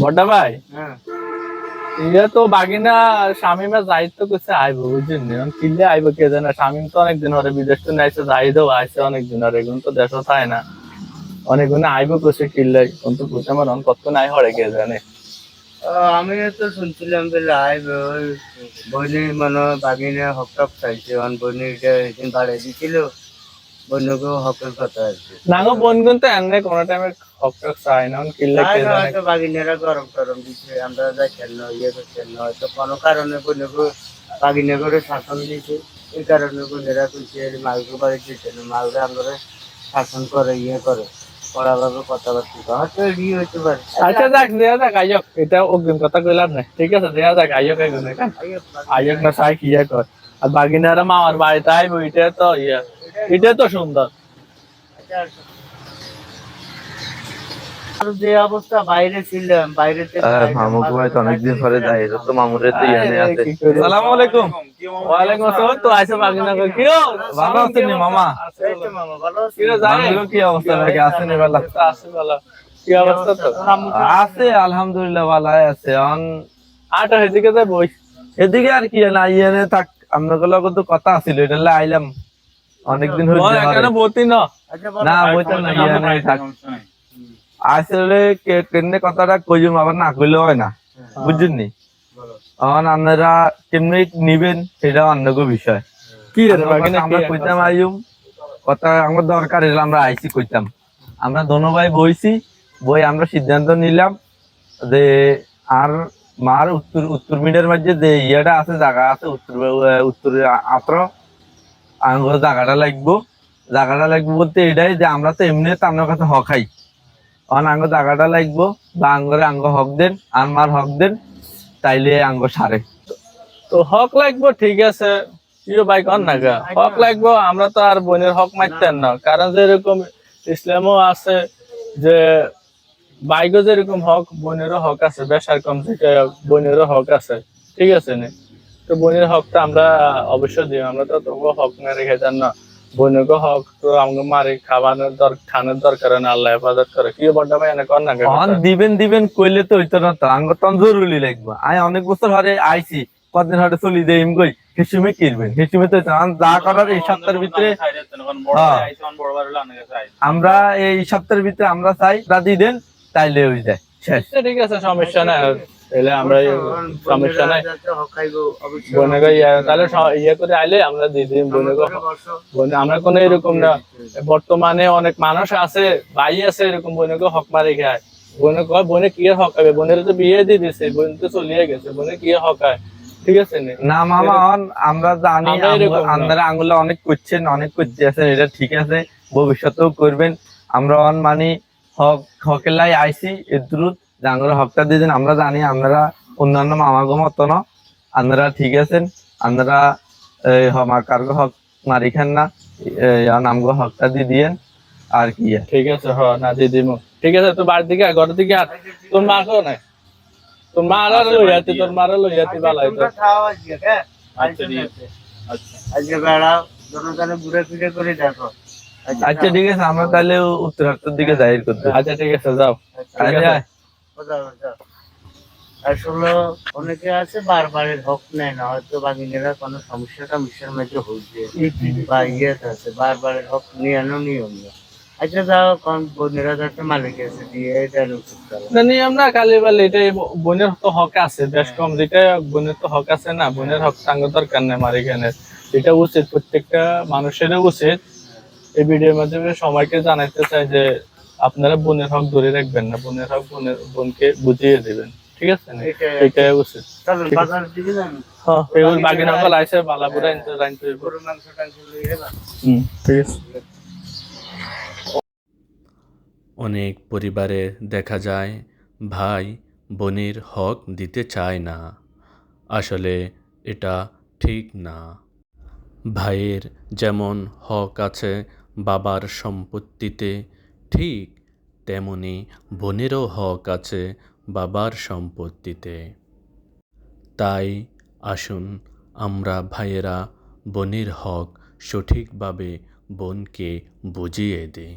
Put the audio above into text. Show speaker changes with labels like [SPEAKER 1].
[SPEAKER 1] বড় ভাই?
[SPEAKER 2] হ্যাঁ।
[SPEAKER 1] ইয়ে তো বাগিনা শামিমা যাইতো করছে আইবো বুঝছেন কিনলে আইবো কে জানে? শামিম তো অনেকদিন হরে বিদেশ তো নাইছে যাইদও আইছে অনেকদিন হরে এখন তো দেশও থাকে না। অনেকদিন আইবো করছে কিনলে কিন্তু বুঝতে আমার অন কত নাই হরে কে জানে?
[SPEAKER 2] আমি তো শুনছিলাম যে লাইভ বইনি মানে বাগিনে হক টক চাইছে অন বইনি এটা এদিন বাড়ে দিছিল বইনকেও হকের কথা আছে।
[SPEAKER 1] না গো বোন কিন্তু এনে কোনো টাইমে কে জানে
[SPEAKER 2] হয়তো বাগিনেরা গরম দিচ্ছে আমরা না ইয়ে করছেন না হয়তো কোনো কারণে বইনকে বাগিনে করে শাসন দিচ্ছে এই কারণে বইনেরা কইছে মালকে বাড়ি দিচ্ছে না মালকে আমরা শাসন করে ইয়ে করে
[SPEAKER 1] আচ্ছা যাক দেয়া যাক আইয়ক এটা অগ্রিম কথা কইলাম না। ঠিক আছে দেয়া যাক আইয়ক এখন এখান আইয়ক না চাই কি ইয়ে কর আর বাগিনারা মামার বাড়িতে আইবো এটা তো ইয়ে। এটা তো সুন্দর।
[SPEAKER 2] আর যে অবস্থা বাইরে ছিলাম বাইরে থেকে
[SPEAKER 3] ভাই তো অনেকদিন পরে যাই এটা তো মামুরে তো ইয়ানে আছে।
[SPEAKER 1] সালামু আলাইকুম। ওয়ালাইকুম আসসালাম তো আইসা বাগিনা কি
[SPEAKER 3] ভালো আছেন মামা?
[SPEAKER 2] মামা ভালো আছি।
[SPEAKER 1] কি রে যাই
[SPEAKER 3] মামুর কি অবস্থা? নাকি আছেন এবার
[SPEAKER 1] আছে ভালো কি অবস্থা তো
[SPEAKER 3] আছে আলহামদুলিল্লাহ ভালো আছে। অন
[SPEAKER 1] আটা হেদিকে যাই বই।
[SPEAKER 3] এদিকে আর কি না ইয়ানে থাক। আপনাদের লগে তো কথা আছিল এটা আইলাম। অনেকদিন
[SPEAKER 1] না।
[SPEAKER 2] আচ্ছা
[SPEAKER 3] না বইতে না ইয়ানে থাক। আসলে কেমনে কথাটা কইম আবার না কইলে হয় না। বুঝছেন নি
[SPEAKER 2] বলো।
[SPEAKER 3] এখন আপনারা কেমনে নিবেন সেটা অন্যগো বিষয়।
[SPEAKER 1] কি
[SPEAKER 3] আমরা আমরা কইতাম আইম কথা আমার দরকার হলে আমরা আইসি কইতাম। আমরা দোনো ভাই বইছি বই আমরা সিদ্ধান্ত নিলাম যে আর মার উত্তর উত্তর মিডের মাঝে যে ইয়েটা আছে জায়গা আছে উত্তর উত্তর আত্র আঙ্গ জায়গাটা লাগবো। জায়গাটা লাগবো বলতে এটাই যে আমরা তো এমনি তো আপনার কাছে হক খাই অন আঙ্গ জায়গাটা লাগবো, বা আঙ্গরে আঙ্গ হক দেন, আর মার হক দেন, তাইলে আঙ্গ সারে।
[SPEAKER 1] তো হক লাগবো, ঠিক আছে। প্রিয় ভাই, কন না হক লাগবো, আমরা তো আর বোনের হক মারতেন না। কারণ যেরকম ইসলামও আছে যে, বাইগো যেরকম হক, বোনেরও হক আছে বেশার কম থেকে বোনেরও হক আছে। ঠিক আছে নি? তো বোনের হকটা আমরা অবশ্যই দিই, আমরা তো তবুও হক না রেখে যান না। বোনেরও হক তো আমাকে মারি খাবানোর দর খানোর দরকার না আল্লাহ হেফাজত করে। কি বড় ভাই এনে কর না
[SPEAKER 3] অন দিবেন দিবেন কইলে তো হইতো না তো আঙ্গ তন জরুরি লাগবে। আই অনেক বছর হরে আইছি কদিন হরে চলি দেই এম কই হেসুমে কিনবেন হেসুমে তো না। আন যা করার এই সপ্তাহের ভিতরে হ্যাঁ। আমরা এই সপ্তাহের ভিতরে আমরা চাই রাজি দেন তাইলে হয়ে যায়। শেষ।
[SPEAKER 1] ঠিক আছে সমস্যা নাই। তাহলে আমরা সমস্যা নাই।
[SPEAKER 2] যাতে হক খাইবো, অবশ্যই।
[SPEAKER 1] বোনেকে ইয়ে- তাহলে ইয়ে করে আইলে আমরা দিয়ে দিই বোনেকে
[SPEAKER 2] ঘরে বসো।
[SPEAKER 1] বোনে আমরা কোনো এরকম না। বর্তমানে অনেক মানুষ আছে ভাই আছে এরকম বোনেকে হক মারে খায়। বোনে কয় বোনে কি হক হবে বোনের তো বিয়ে দিয়ে দিছে বোন তো চলিয়ে গেছে বোনে কি হক হয় ঠিক আছে না?
[SPEAKER 3] মামা অন আমরা জানি
[SPEAKER 1] আমরা
[SPEAKER 3] আপনারা আঙ্গুলে অনেক করছেন অনেক করতে আছেন এটা ঠিক আছে ভবিষ্যতেও করবেন। আমরা অন মানি হক হকেলাই আইসি এদ্রুত যে আঙ্গুলে হকটা দিয়ে আমরা জানি আপনারা অন্যান্য মামাগো মতো না। আপনারা ঠিক আছেন আপনারা কার্গো হক মারি খান না এই আমগো হকটা দিয়ে দিয়েন আর কি
[SPEAKER 1] ঠিক আছে হ না দিয়ে দিমু। ঠিক আছে তুই বাড়ির দিকে ঘরের দিকে আর তোর মা কেউ নাই তোর মা আর লইয়াতি তোর লইয়াতি বালাই তো
[SPEAKER 2] আজকে, হ্যাঁ? বেড়াও জনগণে ঘুরে ফিরে করে দেখো।
[SPEAKER 3] আচ্ছা ঠিক আছে আমরা তাহলে উত্তরার্থের দিকে জাহির করতে।
[SPEAKER 1] আচ্ছা ঠিক আছে যাও।
[SPEAKER 2] কোথাও। আসলে অনেকে আছে বারবারের হক নেয় না হয়তো বাগিনেরা কোনো সমস্যা টমস্যার মধ্যে হচ্ছে বা আছে বারবারের হক নিয়ম না আচ্ছা যাও কোন বোনেরা যাতে মালিক আছে দিয়ে এটা
[SPEAKER 1] কালি বালি এটা বোনের তো হক আছে বেশ কম যেটা বোনের তো হক আছে না বোনের হক সাঙ্গ দরকার নেই এখানে এটা উচিত প্রত্যেকটা মানুষেরও উচিত। এই ভিডিওর মাধ্যমে সবাইকে জানাতে চাই যে আপনারা বোনের হক ধরে রাখবেন না। বোনের হক বোনের বোনকে বুঝিয়ে দেবেন। ঠিক আছে না?
[SPEAKER 2] এটাই
[SPEAKER 1] উচিত।
[SPEAKER 2] যান।
[SPEAKER 1] হ্যাঁ এগুলো বাকি আইসে বালাপুরা। হুম ঠিক আছে।
[SPEAKER 4] অনেক পরিবারে দেখা যায় ভাই বোনের হক দিতে চায় না। আসলে এটা ঠিক না। ভাইয়ের যেমন হক আছে বাবার সম্পত্তিতে ঠিক তেমনি বোনেরও হক আছে বাবার সম্পত্তিতে। তাই আসুন আমরা ভাইয়েরা বোনের হক সঠিকভাবে বোনকে বুঝিয়ে দিই।